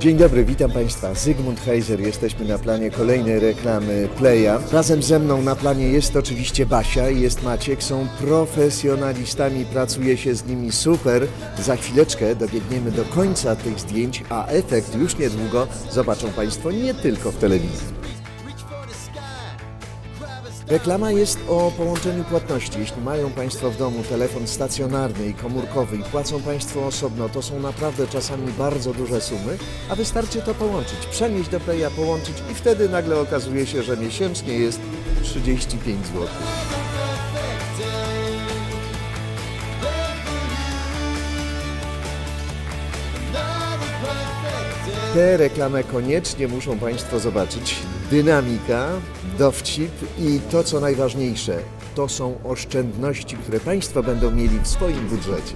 Dzień dobry, witam Państwa. Zygmunt Heiser, jesteśmy na planie kolejnej reklamy Playa. Razem ze mną na planie jest oczywiście Basia i jest Maciek. Są profesjonalistami, pracuje się z nimi super. Za chwileczkę dobiegniemy do końca tych zdjęć, a efekt już niedługo zobaczą Państwo nie tylko w telewizji. Reklama jest o połączeniu płatności. Jeśli mają Państwo w domu telefon stacjonarny i komórkowy i płacą Państwo osobno, to są naprawdę czasami bardzo duże sumy, a wystarczy to połączyć, przenieść do Playa, połączyć i wtedy nagle okazuje się, że miesięcznie jest 35 zł. Tę reklamę koniecznie muszą Państwo zobaczyć. Dynamika, dowcip i to, co najważniejsze, to są oszczędności, które Państwo będą mieli w swoim budżecie.